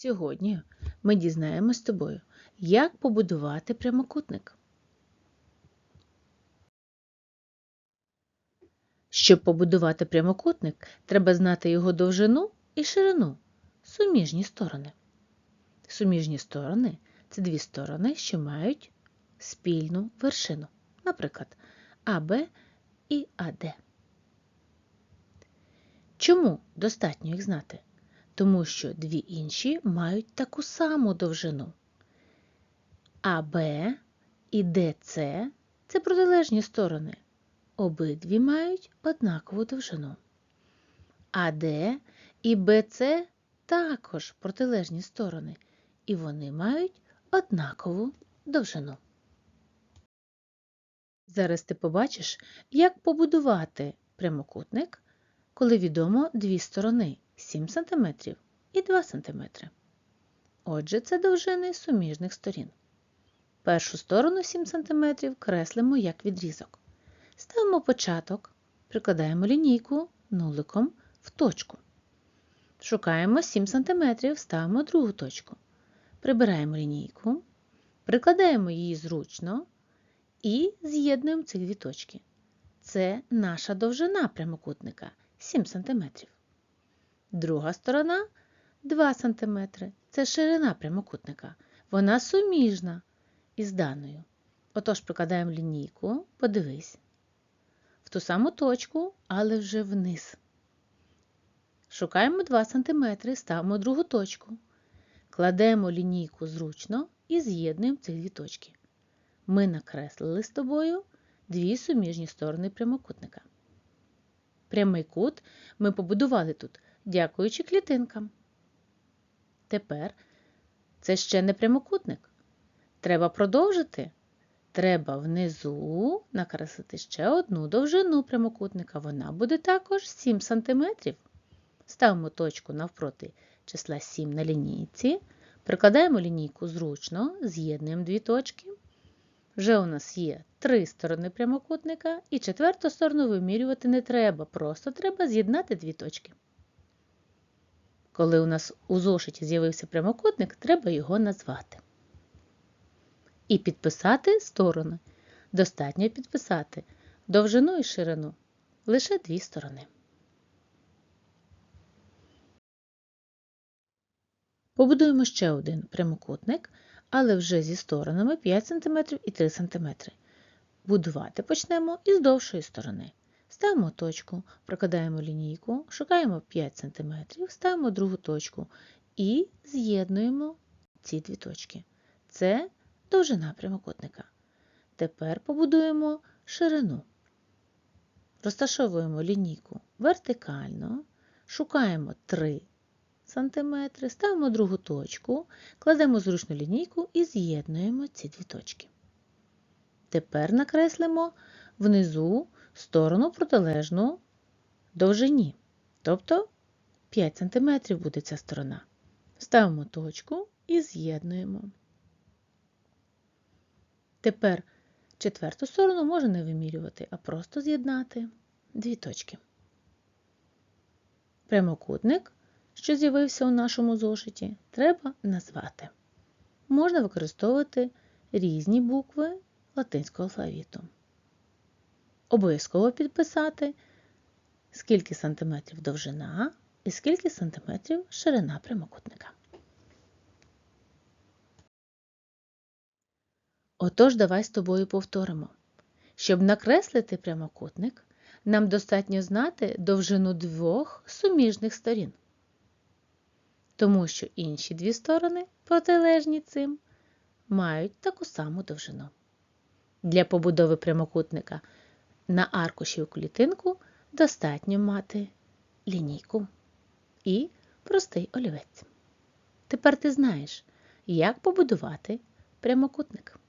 Сьогодні ми дізнаємось з тобою, як побудувати прямокутник. Щоб побудувати прямокутник, треба знати його довжину і ширину, суміжні сторони. Суміжні сторони це дві сторони, що мають спільну вершину, наприклад, АБ і АД. Чому достатньо їх знати? Тому що дві інші мають таку саму довжину. АБ і ДЦ це протилежні сторони. Обидві мають однакову довжину. АД і БЦ також протилежні сторони, і вони мають однакову довжину. Зараз ти побачиш, як побудувати прямокутник, коли відомо дві сторони 7 см і 2 см. Отже, це довжини суміжних сторін. Першу сторону 7 см креслимо як відрізок. Ставимо початок, прикладаємо лінійку нуликом в точку. Шукаємо 7 см, ставимо другу точку. Прибираємо лінійку, прикладаємо її зручно і з'єднуємо ці дві точки. Це наша довжина прямокутника 7 см. Друга сторона 2 см. Це ширина прямокутника. Вона суміжна із даною. Отож, прикладаємо лінійку, подивись, в ту саму точку, але вже вниз. Шукаємо 2 см, ставимо другу точку. Кладемо лінійку зручно і з'єднуємо ці дві точки. Ми накреслили з тобою дві суміжні сторони прямокутника. Прямий кут ми побудували тут, дякуючи клітинкам. Тепер це ще не прямокутник. Треба продовжити. Треба внизу накреслити ще одну довжину прямокутника. Вона буде також 7 см. Ставимо точку навпроти числа 7 на лінійці. Прикладаємо лінійку зручно, з'єднуємо дві точки. Вже у нас є три сторони прямокутника, і четверту сторону вимірювати не треба, просто треба з'єднати дві точки. Коли у нас у зошиті з'явився прямокутник, треба його назвати. І підписати сторони. Достатньо підписати довжину і ширину лише дві сторони. Побудуємо ще один прямокутник, але вже зі сторонами 5 см і 3 см. Будувати почнемо із довшої сторони. Ставимо точку, прокладаємо лінійку, шукаємо 5 см, ставимо другу точку і з'єднуємо ці дві точки. Це довжина прямокутника. Тепер побудуємо ширину. Розташовуємо лінійку вертикально, шукаємо 3 см, ставимо другу точку, кладемо зручну лінійку і з'єднуємо ці дві точки. Тепер накреслимо внизу сторону протилежну довжині, тобто 5 см буде ця сторона. Ставимо точку і з'єднуємо. Тепер четверту сторону можна не вимірювати, а просто з'єднати дві точки. Прямокутник, що з'явився у нашому зошиті, треба назвати. Можна використовувати різні букви латинського алфавіту. Обов'язково підписати, скільки сантиметрів довжина і скільки сантиметрів ширина прямокутника. Отож, давай з тобою повторимо. Щоб накреслити прямокутник, нам достатньо знати довжину двох суміжних сторін. Тому що інші дві сторони, протилежні цим, мають таку саму довжину. Для побудови прямокутника на аркуші у клітинку достатньо мати лінійку і простий олівець. Тепер ти знаєш, як побудувати прямокутник.